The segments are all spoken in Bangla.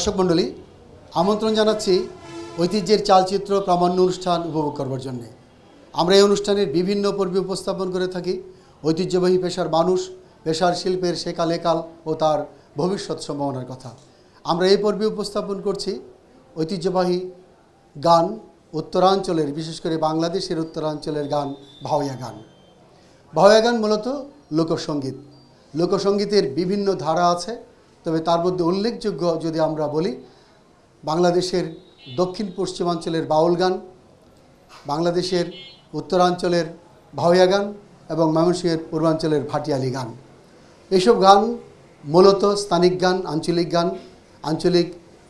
দর্শক মণ্ডলী, আমন্ত্রণ জানাচ্ছি ঐতিহ্যের চালচিত্র প্রামাণ্য অনুষ্ঠান উপভোগ করবার জন্যে। আমরা এই অনুষ্ঠানের বিভিন্ন পর্বে উপস্থাপন করে থাকি। ঐতিহ্যবাহী পেশার মানুষ, পেশার শিল্পের সেকালেকাল ও তার ভবিষ্যৎ সম্ভাবনার কথা। আমরা এই পর্বে উপস্থাপন করছি ঐতিহ্যবাহী গান, উত্তরাঞ্চলের, বিশেষ করে বাংলাদেশের উত্তরাঞ্চলের গান, ভাওয়া গান। ভাওয়া গান মূলত লোকসঙ্গীত লোকসঙ্গীতের বিভিন্ন ধারা আছে। তবে তার মধ্যে উল্লেখযোগ্য যদি আমরা বলি, বাংলাদেশের দক্ষিণ পশ্চিমাঞ্চলের বাউল গান, বাংলাদেশের উত্তরাঞ্চলের ভাওয়া গান এবং ময়মনসিংহের পূর্বাঞ্চলের ভাটিয়ালি গান। এইসব গান মূলত স্থানিক গান, আঞ্চলিক গান, আঞ্চলিক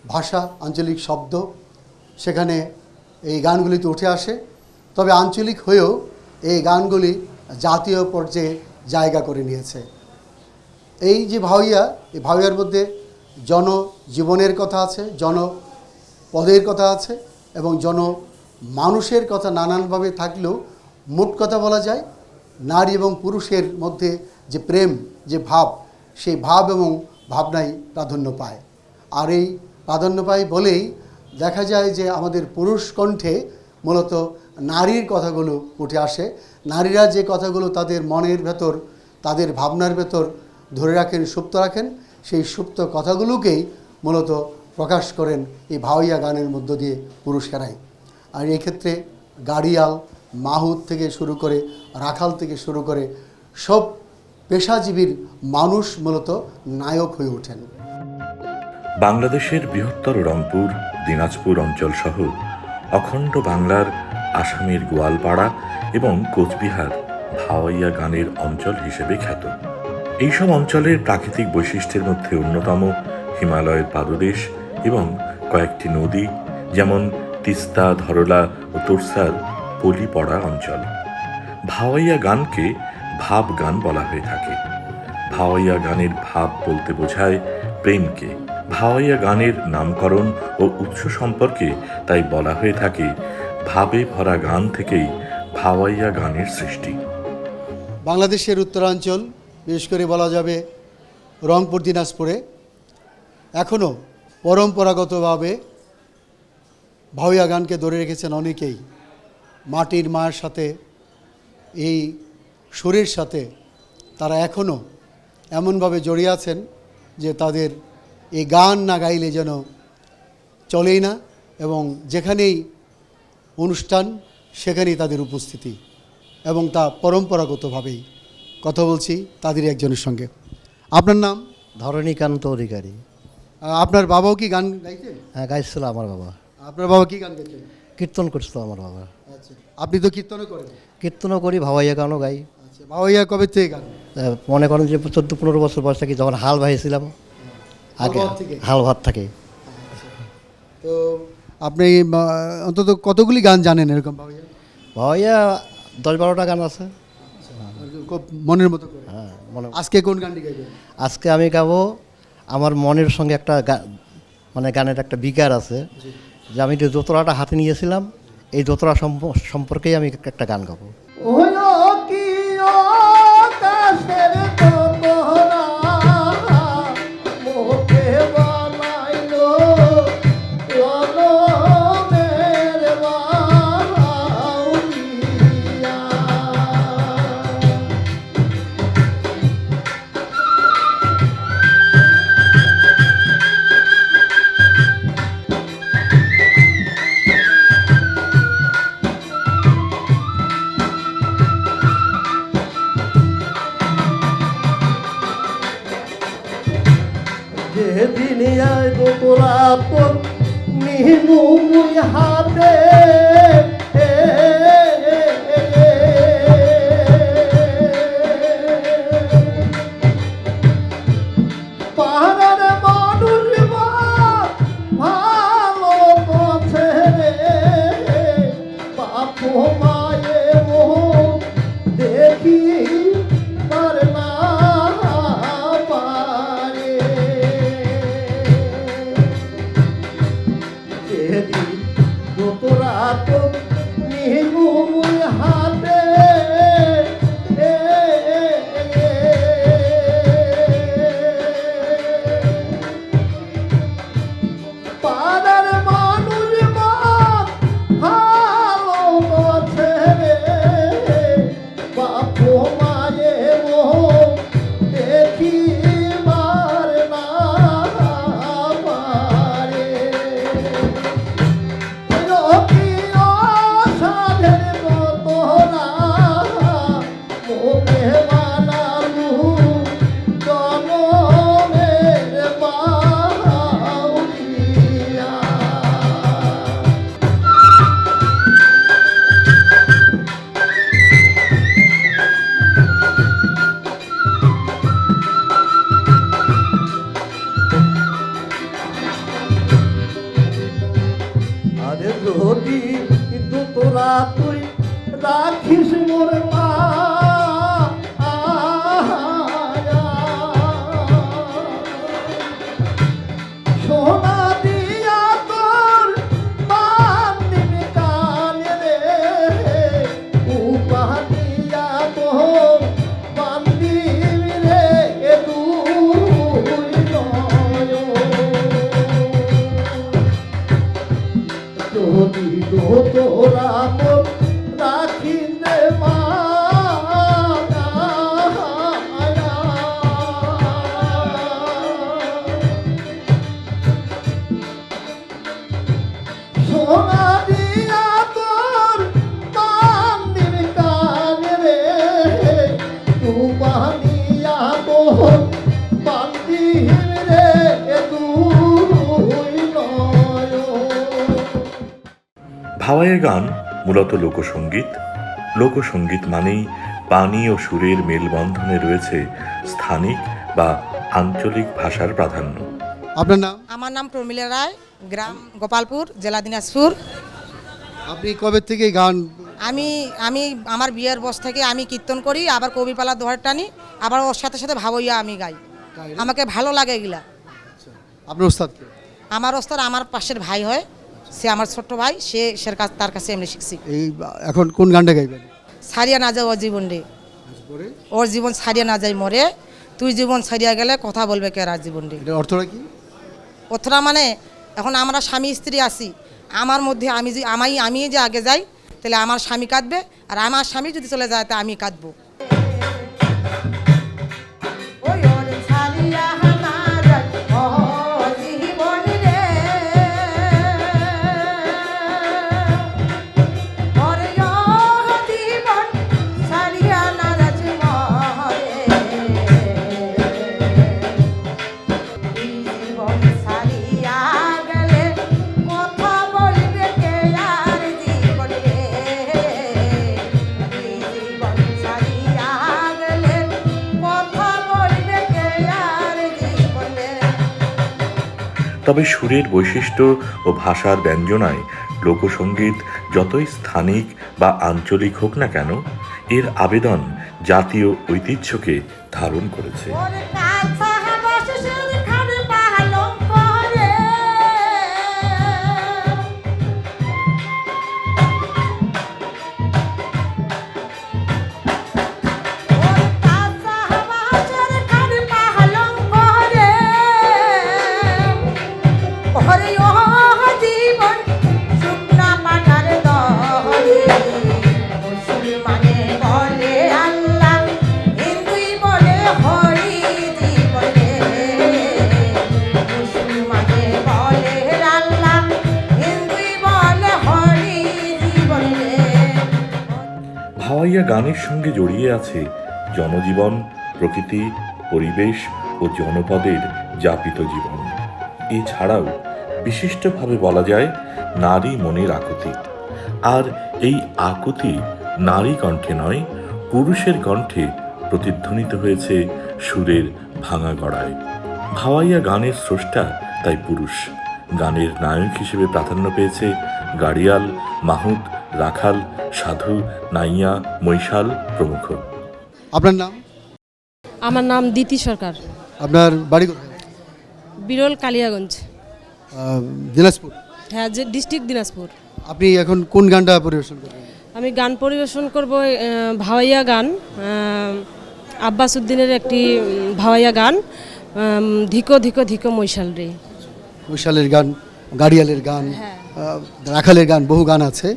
ভাষা, আঞ্চলিক শব্দ। সেখানে এই গানগুলিতে উঠে আসে। তবে আঞ্চলিক হয়েও এই গানগুলি জাতীয় পর্যায়ে জায়গা করে নিয়েছে। এই যে ভাওয়াইয়া এই ভাওয়াইয়ার মধ্যে জনজীবনের কথা আছে জন পদের কথা আছে এবং জন মানুষের কথা নানানভাবে থাকলেও মোট কথা বলা যায়, নারী এবং পুরুষের মধ্যে যে প্রেম, যে ভাব, সেই ভাব এবং ভাবনাই প্রাধান্য পায়। আর এই প্রাধান্য পায় বলেই দেখা যায় যে আমাদের পুরুষ কণ্ঠে মূলত নারীর কথাগুলো উঠে আসে। নারীরা যে কথাগুলো তাদের মনের ভেতর, তাদের ভাবনার ভেতর ধরে রাখেন, সুপ্ত রাখেন। সেই সুপ্ত কথাগুলোকেই মূলত প্রকাশ করেন এই ভাওয়াইয়া গানের মধ্য দিয়ে পুরুষেরাই। আর এই ক্ষেত্রে গাড়িয়াল মাহুদ থেকে শুরু করে রাখাল থেকে শুরু করে সব পেশাজীবীর মানুষ মূলত নায়ক হয়ে ওঠেন। বাংলাদেশের বৃহত্তর রংপুর, দিনাজপুর অঞ্চল সহ অখণ্ড বাংলার আসামের গোয়ালপাড়া এবং কোচবিহার ভাওয়াইয়া গানের অঞ্চল হিসেবে খ্যাত। এইসব অঞ্চলের প্রাকৃতিক বৈশিষ্ট্যের মধ্যে অন্যতম হিমালয়ের পাদদেশ এবং কয়েকটি নদী, যেমন তিস্তা, ধরলা ও তোরসার পলি পড়া অঞ্চল। ভাওয়াইয়া গানকে ভাব গান বলা হয়ে থাকে। ভাওয়াইয়া গানের ভাব বলতে বোঝায় প্রেমকে। ভাওয়াইয়া গানের নামকরণ ও উৎস সম্পর্কে তাই বলা হয়ে থাকে, ভাবে ভরা গান থেকেই ভাওয়াইয়া গানের সৃষ্টি। বাংলাদেশের উত্তরাঞ্চল বিশেষ করে বলা যাবে রংপুর, দিনাজপুরে। এখনও পরম্পরাগতভাবে ভাওয়া গানকে ধরে রেখেছেন অনেকেই। মাটির মায়ের সাথে, এই সুরের সাথে তারা এখনও এমনভাবে জড়িয়ে আছেন যে তাদের এই গান না গাইলে যেন চলেই না এবং যেখানেই অনুষ্ঠান, সেখানেই তাদের উপস্থিতি এবং তা পরম্পরাগতভাবেই। কথা বলছি তাদেরই একজনের সঙ্গে। আপনার নাম? ধরণীকান্ত অধিকারী। আপনার বাবাও কি গান গাইতেন? হ্যাঁ গাইছিল আমার বাবা। আপনার বাবা কি গান গাইতেন? কীর্তন করছিল আমার বাবা। আচ্ছা আপনি তো কীর্তনও করেন। কীর্তনও করি ভাবাইয়া গানও গাই। আচ্ছা বাবাইয়া কবে থেকে গান? মনে করেন যে চোদ্দ পনেরো বছর বয়স থেকে যখন হাল ভাইছিলাম আগে হাল ভাত থেকে? থাকে তো আপনি অন্তত কতগুলি গান জানেন এরকম বাবাইয়া ভাবাইয়া দশ বারোটা গান আছে। খুব মনের মতো করে। হ্যাঁ মনে আজকে কোন গানটি গাইবেন? আজকে আমি গাবো আমার মনের সঙ্গে একটা গা- মানে গানের একটা বিকার আছে। যে আমি যে দোতলাটা হাতে নিয়েছিলাম এই দোতলা সম্প- সম্পর্কেই আমি একটা গান গাবো। মূলত লোকসঙ্গীত লোকসঙ্গীত মানেই পানি ও সুরের মেলবন্ধনে রয়েছে স্থানিক বা আঞ্চলিক ভাষার প্রাধান্য। আপনার নাম? আমার নাম প্রমিলা রায় গ্রাম গোপালপুর জেলা দিনাজপুর। আপনি কবে থেকে গান আমি আমি আমার বিয়ের বস থেকে আমি কীর্তন করি আবার কবিপালা দোহার টানি আবার ওর সাথে সাথে ভাবইয়া আমি গাই। আমাকে ভালো লাগে এগুলা। আপনার ওস্তাদ আমার ওস্তাদ আমার পাশের ভাই হয়। সে আমার ছোট্ট ভাই সে সের কাছ তার কাছে এমনি শিখছি। এই এখন কোন গানটা গাইবেন? সারিয়া না যায় ওর জীবন রে। ওর জীবন সারিয়া না যায় মরে। তুই জীবন সারিয়া গেলে কথা বলবে কে আর জীবন রে? অর্থটা কি? অথরা মানে এখন আমরা স্বামী স্ত্রী আছি আমার মধ্যে আমি যে আমাই আমি যে আগে যাই তাহলে আমার স্বামী কাঁদবে আর আমার স্বামী যদি চলে যায় তা আমি কাঁদবো। তবে সুরের বৈশিষ্ট্য ও ভাষার ব্যঞ্জনায় লোকসঙ্গীত যতই স্থানিক বা আঞ্চলিক হোক না কেন, এর আবেদন জাতীয় ঐতিহ্যকে ধারণ করেছে। গানের সঙ্গে জড়িয়ে আছে জনজীবন, প্রকৃতি, পরিবেশ ও জনপদের যাপিত জীবন। এছাড়াও বিশিষ্টভাবে বলা যায় নারী মনের আকুতি। আর এই আকুতি নারী কণ্ঠে নয়, পুরুষের কণ্ঠে প্রতিধ্বনিত হয়েছে সুরের ভাঙা গড়ায়। ভাওয়াইয়া গানের স্রষ্টা তাই পুরুষ। গানের নায়ক হিসেবে প্রাধান্য পেয়েছে গাড়িয়াল মাহুত রাখাল সাধু নাইয়া মৈশাল প্রমুখ। আপনার নাম? আমার নাম দিতি সরকার। আপনার বাড়ি বিরল কালিয়াগঞ্জ। দিনাজপুর? হ্যাঁ যে ডিস্ট্রিক্ট দিনাজপুর। আপনি এখন কোন গানটা পরিবেশন করবেন? আমি গান পরিবেশন করব ভাওয়াইয়া গান আব্বাস উদ্দিনের একটি ভাওয়াইয়া গান ধিকো ধিকো ধিকো মৈশাল রে। মৈশালের গান গাড়িয়ালের গান রাখালের গান বহু গান আছে।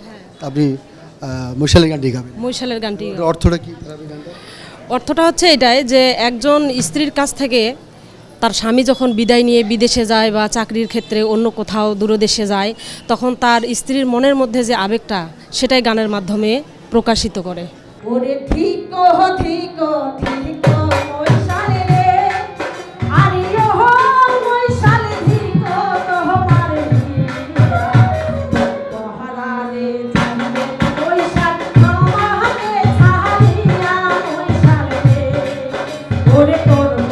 আপনি মশালের গানটি গাবেন। মৈশালের গানটি অর্থটা কি? অর্থটা হচ্ছে এটাই যে একজন স্ত্রীর কাছ থেকে তার স্বামী যখন বিদায় নিয়ে বিদেশে যায় বা চাকরির ক্ষেত্রে অন্য কোথাও দূরদেশে যায় তখন তার স্ত্রীর মনের মধ্যে যে আবেগটা সেটাই গানের মাধ্যমে প্রকাশিত করে। ওরে তোর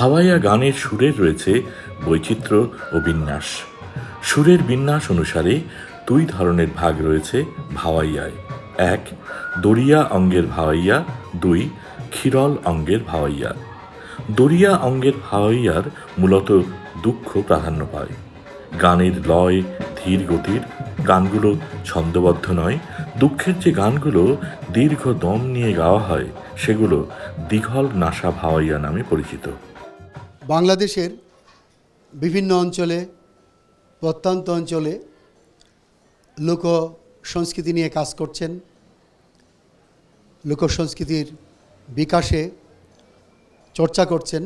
ভাওয়াইয়া গানের সুরের রয়েছে বৈচিত্র্য ও বিন্যাস। সুরের বিন্যাস অনুসারে দুই ধরনের ভাগ রয়েছে ভাওয়াইয়ায়। এক দরিয়া অঙ্গের ভাওয়াইয়া, দুই, ক্ষীরল অঙ্গের ভাওয়াইয়া। দরিয়া অঙ্গের ভাওয়াইয়ার মূলত দুঃখ প্রাধান্য পায়। গানের লয়, ধীর গতির, গানগুলো ছন্দবদ্ধ নয়, দুঃখের যে গানগুলো দীর্ঘ দম নিয়ে গাওয়া হয়, সেগুলো দীঘল নাসা ভাওয়াইয়া নামে পরিচিত। বাংলাদেশের বিভিন্ন অঞ্চলে, প্রত্যন্ত অঞ্চলে লোক সংস্কৃতি নিয়ে কাজ করছেন। লোক সংস্কৃতির বিকাশে চর্চা করছেন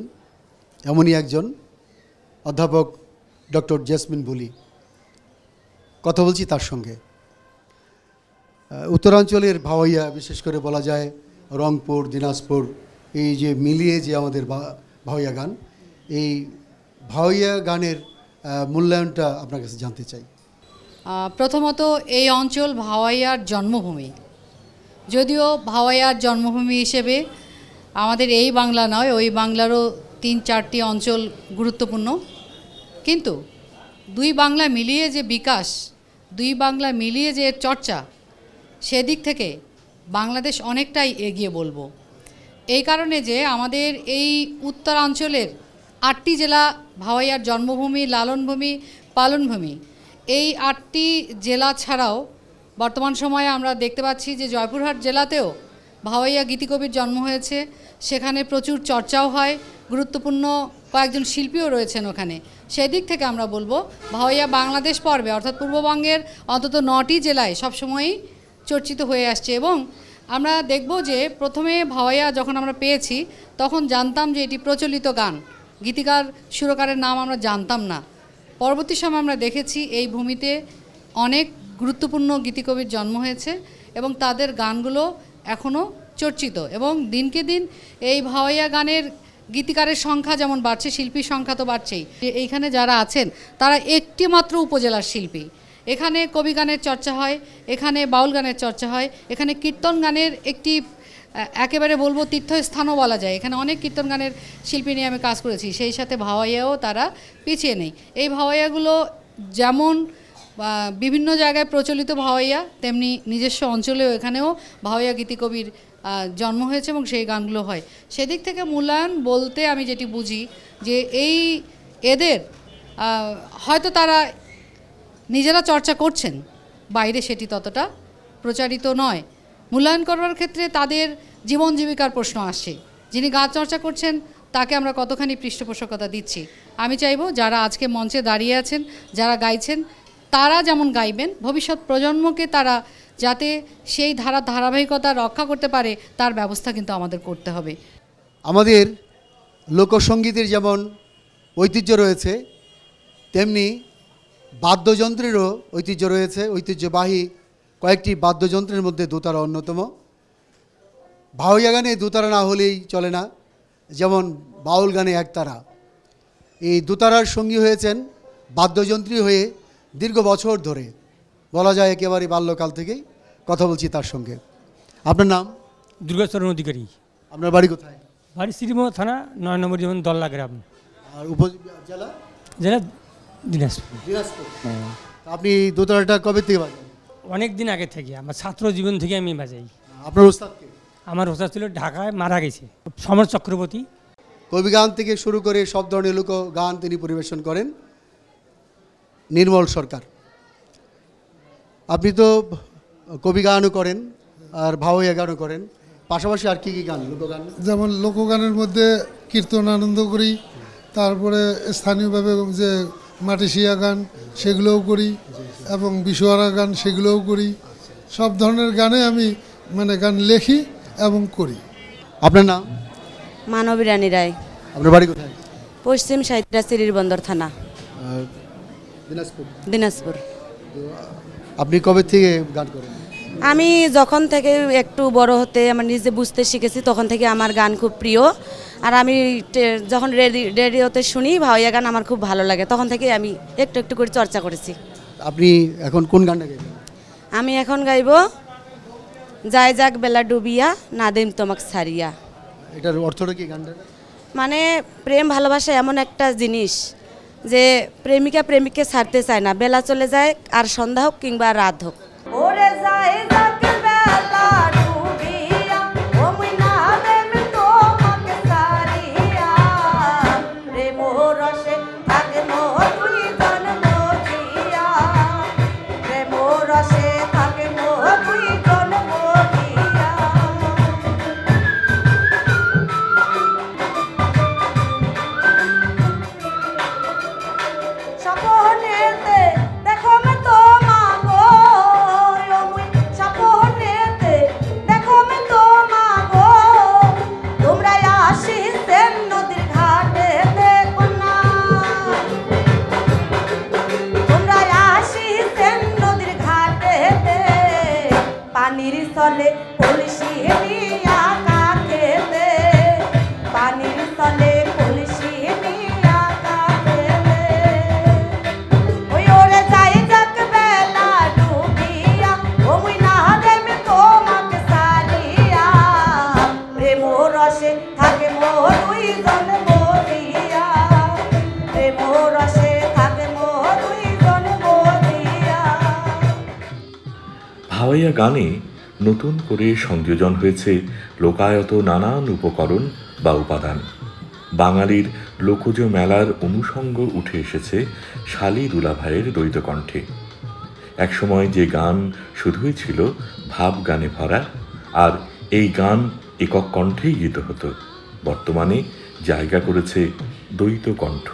এমনই একজন অধ্যাপক ডক্টর জেসমিন বুলি কথা বলছি তার সঙ্গে। উত্তরাঞ্চলের ভাওয়াইয়া বিশেষ করে বলা যায় রংপুর, দিনাজপুর, এই যে মিলিয়ে যে আমাদের ভাওয়াইয়া গান এই ভাওয়াইয়া গানের মূল্যায়নটা আপনার কাছে জানতে চাই। প্রথমত এই অঞ্চল ভাওয়াইয়ার জন্মভূমি। যদিও ভাওয়াইয়ার জন্মভূমি হিসেবে আমাদের এই বাংলা নয়, ওই বাংলারও তিন চারটি অঞ্চল গুরুত্বপূর্ণ। কিন্তু দুই বাংলা মিলিয়ে যে বিকাশ, দুই বাংলা মিলিয়ে যে এর চর্চা, সেদিক থেকে বাংলাদেশ অনেকটাই এগিয়ে বলব। এই কারণে যে আমাদের এই উত্তরাঞ্চলের আটটি জেলা ভাওয়াইয়ার জন্মভূমি, লালনভূমি, পালনভূমি। এই আটটি জেলা ছাড়াও বর্তমান সময়ে আমরা দেখতে পাচ্ছি যে জয়পুরহাট জেলাতেও ভাওয়াইয়া গীতিকবির জন্ম হয়েছে। সেখানে প্রচুর চর্চাও হয়, গুরুত্বপূর্ণ কয়েকজন শিল্পীও রয়েছেন ওখানে। সেদিক থেকে আমরা বলব, ভাওয়াইয়া বাংলাদেশ পর্বে, অর্থাৎ পূর্ববঙ্গের অন্তত নটি জেলায় সবসময়ই চর্চিত হয়ে আসছে এবং আমরা দেখব যে প্রথমে ভাওয়াইয়া যখন আমরা পেয়েছি, তখন জানতাম যে এটি প্রচলিত গান। গীতিকার সুরকারের নাম আমরা জানতাম না। পরবর্তী সময় আমরা দেখেছি এই ভূমিতে অনেক গুরুত্বপূর্ণ গীতিকবির জন্ম হয়েছে এবং তাদের গানগুলো এখনও চর্চিত এবং দিনকে দিন এই ভাওয়াইয়া গানের গীতিকারের সংখ্যা যেমন বাড়ছে, শিল্পীর সংখ্যা তো বাড়ছেই। এইখানে যারা আছেন, তারা একটি মাত্র উপজেলার শিল্পী। এখানে কবি গানের চর্চা হয়, এখানে বাউল গানের চর্চা হয়, এখানে কীর্তন গানের একটি একেবারে বলব তীর্থস্থানও বলা যায়। এখানে অনেক কীর্তন গানের শিল্পী নিয়ে আমি কাজ করেছি, সেই সাথে ভাওয়াইয়াও তারা পিছিয়ে নেই। এই ভাওয়াইয়াগুলো যেমন বিভিন্ন জায়গায় প্রচলিত ভাওয়াইয়া, তেমনি নিজস্ব অঞ্চলেও এখানেও ভাওয়াইয়া গীতিকবির জন্ম হয়েছে এবং সেই গানগুলো হয়। সেদিক থেকে মূল্যায়ন বলতে আমি যেটি বুঝি যে এই এদের হয়তো তারা নিজেরা চর্চা করছেন, বাইরে সেটি ততটা প্রচারিত নয়। মূল্যায়ন করবার ক্ষেত্রে তাদের জীবন জীবিকার প্রশ্ন আসে যিনি গান চর্চা করছেন, তাকে আমরা কতখানি পৃষ্ঠপোষকতা দিচ্ছি? আমি চাইব যারা আজকে মঞ্চে দাঁড়িয়ে আছেন, যারা গাইছেন, তারা যেমন গাইবেন, ভবিষ্যৎ প্রজন্মকে তারা যাতে সেই ধারা ধারাবাহিকতা রক্ষা করতে পারে, তার ব্যবস্থা কিন্তু আমাদের করতে হবে। আমাদের লোকসঙ্গীতের যেমন ঐতিহ্য রয়েছে, তেমনি বাদ্যযন্ত্রেরও ঐতিহ্য রয়েছে, ঐতিহ্যবাহী কয়েকটি বাদ্যযন্ত্রের মধ্যে দোতারা অন্যতম। ভাওয়াইয়া গানে দোতারা না হলেই চলে না যেমন বাউল গানে একতারা। এই দোতারার সঙ্গী হয়েছেন বাদ্যযন্ত্রী হয়ে দীর্ঘ বছর ধরে। বলা যায় একেবারে বাল্যকাল থেকেই কথা বলছি তার সঙ্গে। আপনার নাম? দুর্গাচরণ অধিকারী। আপনার বাড়ি কোথায়? বাড়ি শ্রীমহ থানা নয় নম্বর যেমন দল্লা গ্রাম। আর উপ জেলা? জেলা দিনাজপুর। দিনাজপুর। আপনি দোতলাটা কবে থেকে বাজান? অনেক দিন আগে থেকে আমার ছাত্র জীবন থেকে আমি বাজাই। আপনার ওস্তাদকে আমার হোসা ছিল ঢাকায় মারা গেছে। সমর চক্রবর্তী। কবি গান থেকে শুরু করে সব ধরনের লোক গান তিনি পরিবেশন করেন। নির্মল সরকার। আপনি তো কবি গানও করেন আর ভাওয়াইয়া গানও করেন। পাশাপাশি আর কি কি গান লোকগান? যেমন লোকগানের মধ্যে কীর্তন আনন্দ করি তারপরে স্থানীয়ভাবে যে মাটিশিয়া গান সেগুলোও করি এবং বিশুয়ারা গান সেগুলোও করি। সব ধরনের গানে আমি মানে গান লেখি এবং করি। আপনার নাম? মানবী রানী রায়। আপনার বাড়ি কোথায়? পশ্চিম সাহিত্যা সিরির বন্দর থানা দিনাজপুর? দিনাজপুর। আপনি কবে থেকে গান করেন? আমি যখন থেকে একটু বড় হতে আমার নিজে বুঝতে শিখেছি তখন থেকে আমার গান খুব প্রিয়। আর আমি যখন রেডি- রেডিওতে শুনি ভাওয়াইয়া গান আমার খুব ভালো লাগে তখন থেকে আমি একটু একটু করে চর্চা করেছি। আপনি এখন কোন গানটা গাইবেন? আমি এখন গাইব যায় যাক বেলা ডুবিয়া না দিম তোমাক সারিয়া এটার অর্থটা কি গানটা মানে প্রেম ভালোবাসা এমন একটা জিনিস যে প্রেমিকা প্রেমিককে ছাড়তে চায় না বেলা চলে যায় আর সন্ধ্যা হোক কিংবা রাত হোক। ওরে যায় গানে নতুন করে সংযোজন হয়েছে লোকায়ত নানান উপকরণ বা উপাদান। বাঙালির লোকজ মেলার অনুষঙ্গ উঠে এসেছে শালি দ্বৈত কণ্ঠে একসময় যে গান শুধুই ছিল ভাব গানে ভরা, আর এই গান একক কণ্ঠেই গীত হতো। বর্তমানে জায়গা করেছে দ্বৈত কণ্ঠ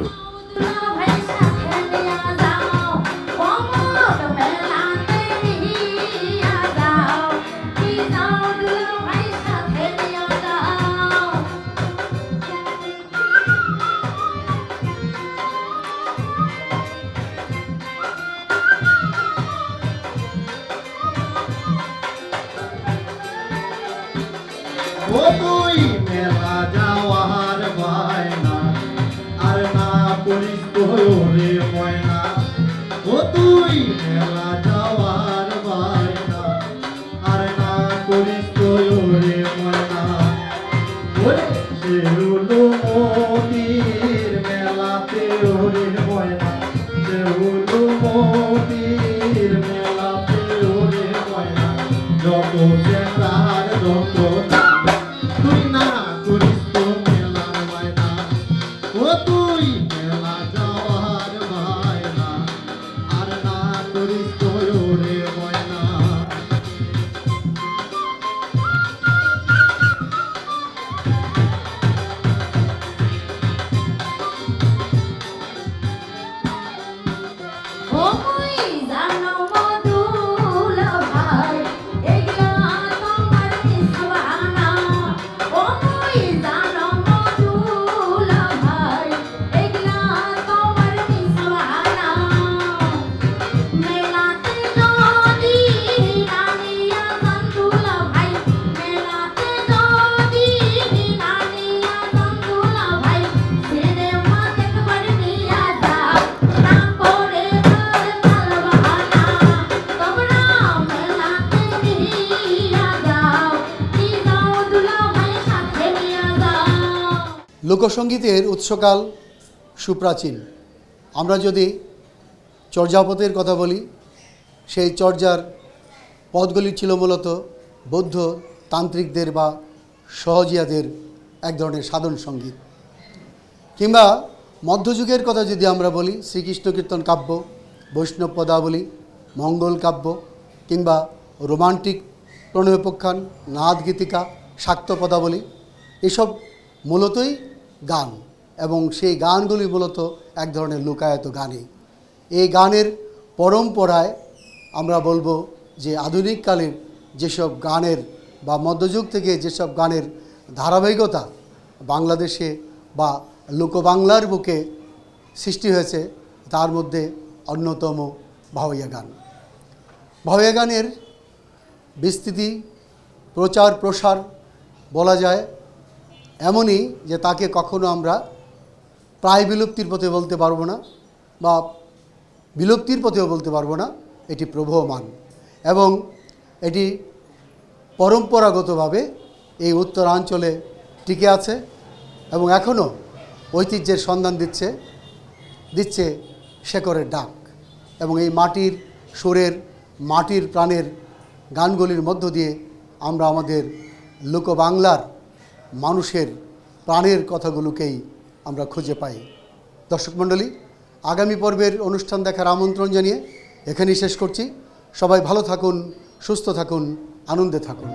লোকসঙ্গীতের উৎসকাল সুপ্রাচীন। আমরা যদি চর্যাপদের কথা বলি, সেই চর্যার পদগুলি ছিল মূলত বৌদ্ধ তান্ত্রিকদের বা সহজিয়াদের এক ধরনের সাধন সংগীত। কিংবা মধ্যযুগের কথা যদি আমরা বলি, শ্রীকৃষ্ণ কীর্তন কাব্য, বৈষ্ণব পদাবলী, মঙ্গল কাব্য, কিংবা রোমান্টিক প্রণয়োপাখ্যান নাদ গীতিকা, শাক্ত পদাবলী, এসব মূলতই গান। এবং সেই গানগুলি মূলত এক ধরনের লোকায়ত গানে। এই গানের পরম্পরায় আমরা বলব যে আধুনিককালের যেসব গানের বা মধ্যযুগ থেকে যেসব গানের ধারাবাহিকতা বাংলাদেশে বা লোকবাংলার বুকে সৃষ্টি হয়েছে, তার মধ্যে অন্যতম ভাওয়াইয়া গান। ভাওয়াইয়া গানের বিস্তৃতি প্রচার প্রসার বলা যায় এমনই যে তাকে কখনো আমরা প্রায় বিলুপ্তির পথে বলতে পারব না বা বিলুপ্তির পথেও বলতে পারব না, এটি প্রবহমান। এবং এটি পরম্পরাগতভাবে এই উত্তরাঞ্চলে টিকে আছে এবং এখনও ঐতিহ্যের সন্ধান দিচ্ছে দিচ্ছে শেকরের ডাক এবং এই মাটির সুরের, মাটির প্রাণের গানগুলির মধ্য দিয়ে আমরা আমাদের লোকবাংলার মানুষের প্রাণের কথাগুলোকেই আমরা খুঁজে পাই। দর্শক মণ্ডলী, আগামী পর্বের অনুষ্ঠান দেখার আমন্ত্রণ জানিয়ে এখানেই শেষ করছি। সবাই ভালো থাকুন, সুস্থ থাকুন, আনন্দে থাকুন।